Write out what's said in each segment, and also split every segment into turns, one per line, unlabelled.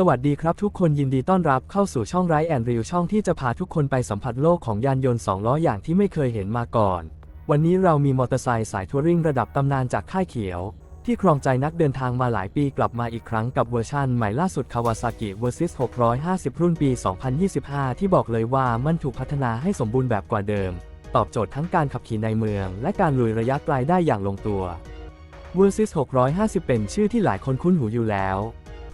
สวัสดีครับทุกคนยินดีต้อนรับเข้าสู่ช่องไรแอนริวช่องที่จะพาทุกคนไปสัมผัสโลกของยานยนต์ 2 ล้ออย่างที่ไม่เคยเห็นมาก่อน วันนี้เรามีมอเตอร์ไซค์สายทัวริงระดับตำนานจากค่ายเขียว ที่ครองใจนักเดินทางมาหลายปีกลับมาอีกครั้งกับเวอร์ชันใหม่ล่าสุด Kawasaki Versys 650 รุ่นปี 2025 ที่บอกเลยว่ามันถูกพัฒนาให้สมบูรณ์แบบกว่าเดิม ตอบโจทย์ทั้งการขับขี่ในเมือง และการลุยระยะไกลได้อย่างลงตัว Versys 650 เป็นชื่อที่หลายคนคุ้นหูอยู่แล้ว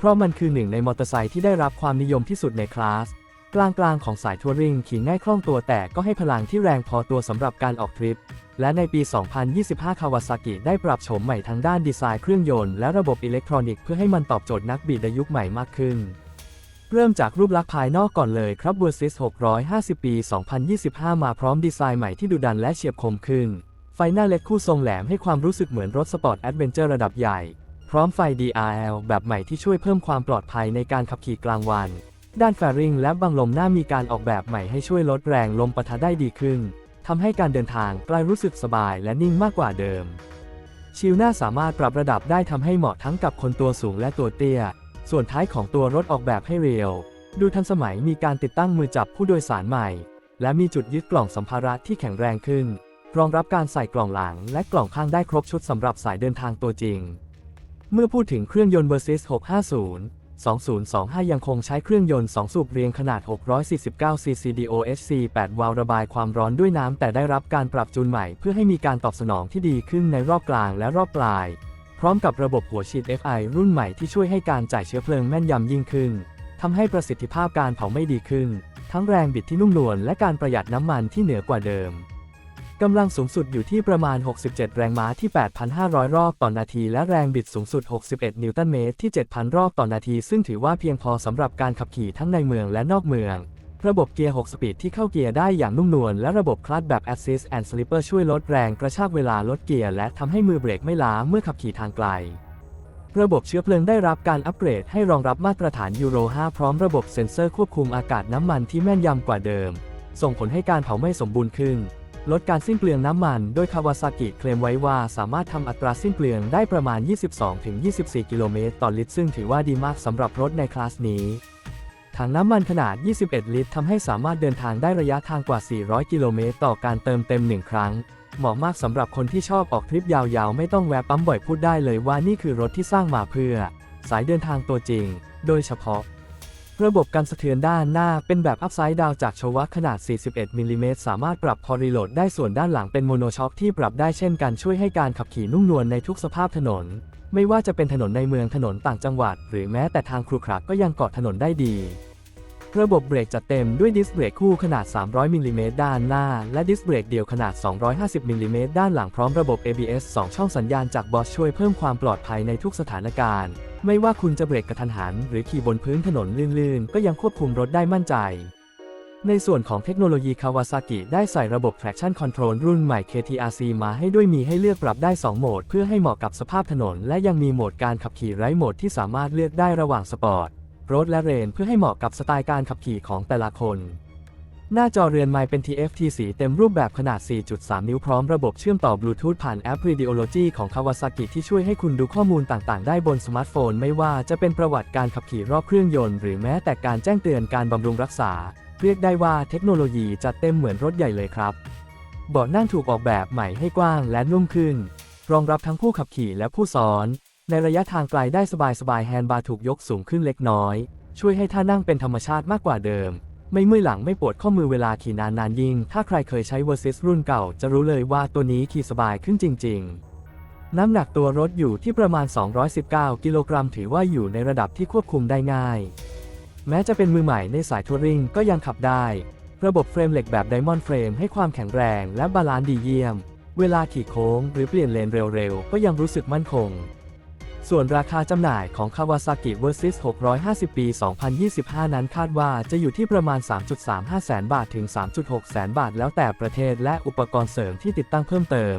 ราะมันคือหนึ่งในมอเตอร์ไซค์ที่ได้รับความนิยมที่สุดในคลาส กลางๆของสายทัวริงขี่ง่ายคล่องตัวแต่ก็ให้พลังที่แรงพอตัวสำหรับการออกทริป และในปี 2025 คาวาซากิได้ปรับโฉมใหม่ทั้งด้านดีไซน์เครื่องยนต์และระบบอิเล็กทรอนิกส์เพื่อให้มันตอบโจทย์นักบิดในยุคใหม่มากขึ้น เริ่มจากรูปลักษณ์ภายนอกก่อนเลยครับ Versys 650 ปี 2025 มาพร้อมดีไซน์ใหม่ที่ดุดันและเฉียบคมขึ้น ไฟหน้าเล็ดคู่ทรงแหลมให้ความรู้สึกเหมือนรถสปอร์ตแอดเวนเจอร์ระดับใหญ่ ร้อมไฟ DRL แบบใหม่ที่ช่วยเพิ่มความปลอดภัยในการขับขี่กลางวัน ด้านแฟริงและบังลมหน้ามีการออกแบบใหม่ให้ช่วยลดแรงลมปะทะได้ดีขึ้นทำให้การเดินทางกลายรู้สึกสบายและนิ่งมากกว่าเดิม ชิลหน้าสามารถปรับระดับได้ทำให้เหมาะทั้งกับคนตัวสูงและตัวเตี้ย ส่วนท้ายของตัวรถออกแบบให้เรียว ดูทันสมัยมีการติดตั้งมือจับผู้โดยสารใหม่ และมีจุดยึดกล่องสัมภาระที่แข็งแรงขึ้น รองรับการใส่กล่องหลังและกล่องข้างได้ครบชุดสำหรับสายเดินทางตัวจริง เมื่อพูดถึงเครื่องยนต์ Versys 650 2025 ยังคงใช้เครื่องยนต์ 2 สูบเรียงขนาด 649 cc DOHC 8 วาล์วระบายความร้อนด้วยน้ำ แต่ได้รับการปรับจูนใหม่เพื่อให้มีการตอบสนองที่ดีขึ้นในรอบกลางและรอบปลาย พร้อมกับระบบหัวฉีด FI รุ่นใหม่ที่ช่วยให้การจ่ายเชื้อเพลิงแม่นยำยิ่งขึ้นทำให้ประสิทธิภาพการเผาไม่ดีขึ้น ทั้งแรงบิดที่นุ่มนวลและการประหยัดน้ำมันที่เหนือกว่าเดิม กำลังสูงสุดอยู่ที่ประมาณ 67 แรงม้าที่ 8,500 รอบต่อนาที และแรงบิดสูงสุด 61 นิวตันเมตรที่ 7,000 รอบต่อนาที ซึ่งถือว่าเพียงพอสำหรับการขับขี่ทั้งในเมืองและนอกเมือง ระบบเกียร์ 6 สปีดที่เข้าเกียร์ได้อย่างนุ่มนวลและระบบคลัตช์แบบ Assist and Slipper ช่วยลดแรงกระชากเวลาลดเกียร์และทำให้มือเบรกไม่ล้าเมื่อขับขี่ทางไกลระบบเชื้อเพลิงได้รับการอัปเกรดให้รองรับมาตรฐานยูโร 5 พร้อมระบบเซ็นเซอร์ควบคุมอากาศน้ำมันที่แม่นยำกว่าเดิม ส่งผลให้การเผาไหม้สมบูรณ์ขึ้น ลดการสิ้นเปลืองน้ำมัน โดยคาวาซากิเคลมไว้ว่าสามารถทำอัตราสิ้นเปลืองได้ประมาณ 22-24 กิโลเมตรต่อลิตร ซึ่งถือว่าดีมากสำหรับรถในคลาสนี้ ถังน้ำมันขนาด 21 ลิตรทำให้สามารถเดินทางได้ระยะทางกว่า 400 กิโลเมตรต่อการเติมเต็ม 1 ครั้ง เหมาะมากสำหรับคนที่ชอบออกทริปยาวๆ ไม่ต้องแวะปั๊มบ่อยพูดได้เลยว่านี่คือรถที่สร้างมาเพื่อ สายเดินทางตัวจริง โดยเฉพาะ ระบบการสะเทือนด้านหน้าเป็นแบบอัพไซด์ดาวจากชวะขนาด 41มิลลิเมตรสามารถปรับพอรีโหลดได้ส่วนด้านหลังเป็นโมโนช็อคที่ปรับได้เช่นกันช่วยให้การขับขี่นุ่มนวลในทุกสภาพถนน ไม่ว่าจะเป็นถนนในเมืองถนนต่างจังหวัด หรือแม้แต่ทางครุขระก็ยังเกาะถนนได้ดี ระบบเบรกจัดเต็มด้วยดิสเบรกคู่ขนาด 300มิลลิเมตรด้านหน้า และดิสเบรกเดี่ยวขนาด 250มิลลิเมตรด้านหลังพร้อมระบบ ABS 2 ช่องสัญญาณจากบอสช่วยเพิ่มความปลอดภัยในทุกสถานการณ์ ไม่ว่าคุณจะเบรกกระทันหัน หรือขี่บนพื้นถนนลื่นๆ ก็ยังควบคุมรถได้มั่นใจ ในส่วนของเทคโนโลยี Kawasaki ได้ใส่ระบบ traction control รุ่นใหม่ KTRC มาให้ด้วยมีให้เลือกปรับได้ 2 โหมด เพื่อให้เหมาะกับสภาพถนน และยังมีโหมดการขับขี่ไร้โหมดที่สามารถเลือกได้ระหว่างสปอร์ต รถและเรนเพื่อให้เหมาะกับสไตล์การขับขี่ของแต่ละคน หน้าจอเรือนไม้เป็น TFT สีเต็มรูปแบบขนาด 4.3 นิ้วพร้อมระบบเชื่อมต่อบลูทูธผ่านแอป Radiology ของ Kawasaki ที่ช่วยให้คุณดูข้อมูลต่างๆ ได้บนสมาร์ทโฟน ไม่ว่าจะเป็นประวัติการขับขี่รอบเครื่องยนต์ หรือแม้แต่การแจ้งเตือนการบำรุงรักษา เรียกได้ว่าเทคโนโลยีจัดเต็มเหมือนรถใหญ่เลยครับเบาะนั่งถูกออกแบบใหม่ให้กว้างและนุ่มขึ้น รองรับทั้งผู้ขับขี่และผู้ซ้อน ในระยะทางไกลได้สบายๆแฮนด์บาร์ถูกยกสูงขึ้นเล็กน้อย ช่วยให้ท่านั่งเป็นธรรมชาติมากกว่าเดิม ไม่เมื่อยหลังไม่ปวดข้อมือเวลาขี่นานนานยิ่ง ถ้าใครเคยใช้ Versys รุ่นเก่า จะรู้เลยว่าตัวนี้ขี่สบายขึ้นจริง ๆ น้ำหนักตัวรถอยู่ที่ประมาณ 219 กิโลกรัมถือว่าอยู่ในระดับที่ควบคุมได้ง่าย แม้จะเป็นมือใหม่ในสายทัวริงก็ยังขับได้ ระบบเฟรมเหล็กแบบ Diamond Frame ให้ความแข็งแรงและบาลานซ์ดีเยี่ยม เวลาขี่โค้งหรือเปลี่ยนเลนเร็วๆก็ยังรู้สึกมั่นคง ส่วนราคาจำหน่ายของ Kawasaki Versys 650 ปี 2025 นั้นคาดว่าจะอยู่ที่ประมาณ 3.35 แสนบาทถึง 3.6 แสนบาท แล้วแต่ประเทศและอุปกรณ์เสริมที่ติดตั้งเพิ่มเติม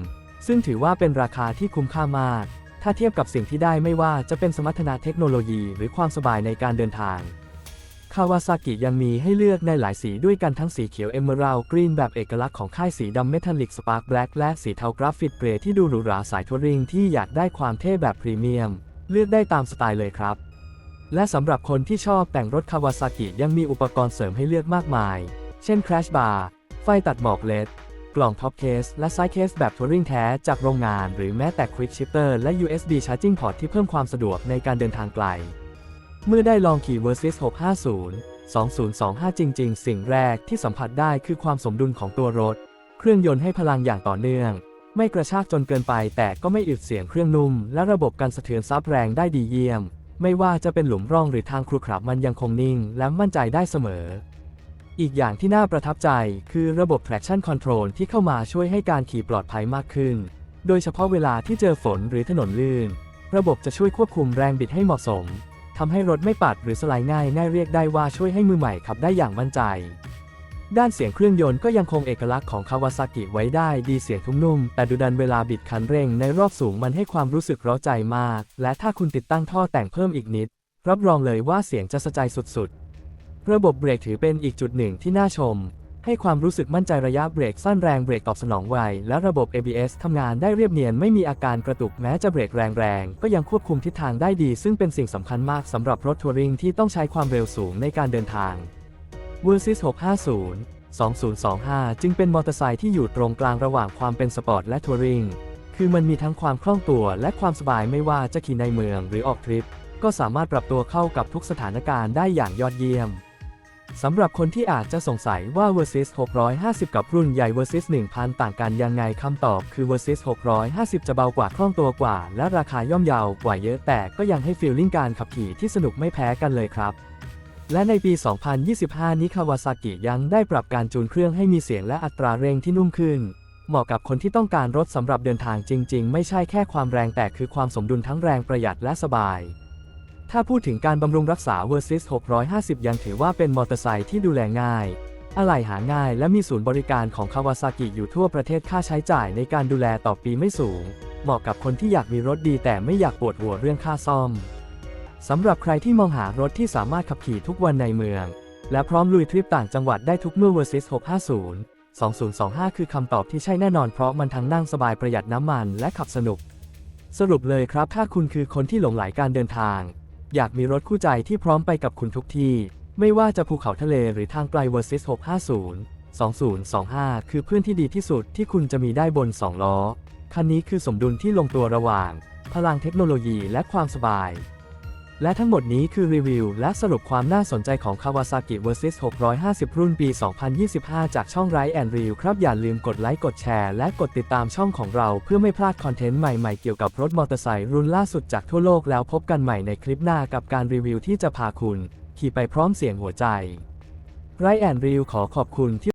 ซึ่งถือว่าเป็นราคาที่คุ้มค่ามาก ถ้าเทียบกับสิ่งที่ได้ไม่ว่าจะเป็นสมรรถนะเทคโนโลยี หรือความสบายในการเดินทาง คาวาซากิยังมีให้เลือกในหลายสีด้วยกันทั้งสีเขียวเอเมอรัลกรีนแบบเอกลักษณ์ของค่ายสีดำเมทัลลิกสปาร์คแบล็กและสีเทากราฟิตเกรย์ที่ดูหรูหราสายทัวริงที่อยากได้ความเท่แบบพรีเมียม เลือกได้ตามสไตล์เลยครับ และสำหรับคนที่ชอบแต่งรถคาวาซากิยังมีอุปกรณ์เสริมให้เลือกมากมาย เช่น Crash Bar ไฟตัดหมอกเลดกล่องท็อปเคสและไซส์เคสแบบทัวริงแท้จากโรงงาน หรือแม้แต่ Quick Shifter และ USB Charging Port ที่เพิ่มความสะดวกในการเดินทางไกล เมื่อได้ลองขี่ Versys 650 2025 จริง ๆ สิ่งแรกที่สัมผัสได้คือความสมดุลของตัวรถ เครื่องยนต์ให้พลังอย่างต่อเนื่อง ไม่กระชากจนเกินไปแต่ก็ไม่อึดเสียงเครื่องนุ่ม และระบบการสะเทือนซับแรงได้ดีเยี่ยม ไม่ว่าจะเป็นหลุมร่องหรือทางครุขระมันยังคงนิ่ง และมั่นใจได้เสมอ อีกอย่างที่น่าประทับใจคือระบบ traction control ที่เข้ามาช่วยให้การขี่ปลอดภัยมากขึ้น โดยเฉพาะเวลาที่เจอฝนหรือถนนลื่น ระบบจะช่วยควบคุมแรงบิดให้เหมาะสม ทำให้รถไม่ปัดหรือสไลด์ง่ายง่ายเรียกได้ว่าช่วยให้มือใหม่ขับได้อย่างมั่นใจ ด้านเสียงเครื่องยนต์ก็ยังคงเอกลักษณ์ของคาวาซากิไว้ได้ดีเสียงทุ้มนุ่ม แต่ดุดันเวลาบิดคันเร่งในรอบสูงมันให้ความรู้สึกร้าใจมาก และถ้าคุณติดตั้งท่อแต่งเพิ่มอีกนิด รับรองเลยว่าเสียงจะสะใจสุดๆ ระบบเบรกถือเป็นอีกจุดหนึ่งที่น่าชม ให้ความรู้สึกมั่นใจระยะเบรกสั้นแรงเบรกตอบสนองไว และระบบ ABS ทำงานได้เรียบเนียนไม่มีอาการกระตุกแม้จะเบรกแรงๆ ก็ยังควบคุมทิศทางได้ดี ซึ่งเป็นสิ่งสำคัญมากสำหรับรถทัวริงที่ต้องใช้ความเร็วสูงในการเดินทาง Versys 650 2025 จึงเป็นมอเตอร์ไซค์ที่อยู่ตรงกลางระหว่างความเป็นสปอร์ตและทัวริง คือมันมีทั้งความคล่องตัวและความสบายไม่ว่าจะขี่ในเมืองหรือออกทริป ก็สามารถปรับตัวเข้ากับทุกสถานการณ์ได้อย่างยอดเยี่ยม สำหรับคนที่อาจจะสงสัยว่า Versys 650 กับรุ่นใหญ่ Versys 1000 ต่างกันยังไงคำตอบคือ Versys 650 จะเบากว่าคล่องตัวกว่า และราคาย่อมเยาวกว่าเยอะแต่ก็ยังให้ฟีลลิ่งการขับขี่ที่สนุกไม่แพ้กันเลยครับ และในปี 2025 นี้คาวาซากิยังได้ปรับการจูนเครื่องให้มีเสียงและอัตราเร่งที่นุ่มขึ้น เหมาะกับคนที่ต้องการรถสำหรับเดินทางจริง ๆ ไม่ใช่แค่ความแรงแต่คือความสมดุลทั้งแรงประหยัดและสบาย ถ้าพูดถึงการบำรุงรักษา Versys 650 ยังถือว่าเป็นมอเตอร์ไซค์ที่ดูแลง่าย อะไหล่หาง่ายและมีศูนย์บริการของคาวาซากิอยู่ทั่วประเทศค่าใช้จ่ายในการดูแลต่อปีไม่สูง เหมาะกับคนที่อยากมีรถดีแต่ไม่อยากปวดหัวเรื่องค่าซ่อม สำหรับใครที่มองหารถที่สามารถขับขี่ทุกวันในเมือง และพร้อมลุยทริปต่างจังหวัดได้ทุกเมื่อ Versys 650 2025 คือคำตอบที่ใช่แน่นอนเพราะมันทั้งนั่งสบายประหยัดน้ำมันและขับสนุก สรุปเลยครับถ้าคุณคือคนที่หลงไหลการเดินทาง อยากมีรถคู่ใจที่พร้อมไปกับคุณทุกที่ ไม่ว่าจะภูเขาทะเลหรือทางไกล Versys 650 2025 คือเพื่อนที่ดีที่สุดที่คุณจะมีได้บน 2 ล้อ คันนี้คือสมดุลที่ลงตัวระหว่าง พลังเทคโนโลยีและความสบาย และทั้งหมดนี้คือรีวิวและสรุปความน่าสนใจของ Kawasaki Versys 650 รุ่นปี 2025 จากช่องไรแอนรีวครับ อย่าลืมกดไลค์ กดแชร์ และกดติดตามช่องของเราเพื่อไม่พลาดคอนเทนต์ใหม่ๆ เกี่ยวกับรถมอเตอร์ไซค์รุ่นล่าสุดจากทั่วโลกแล้วพบกันใหม่ในคลิปหน้ากับการรีวิวที่จะพาคุณ ขี่ไปพร้อมเสียงหัวใจไรแอนรีวขอขอบคุณที่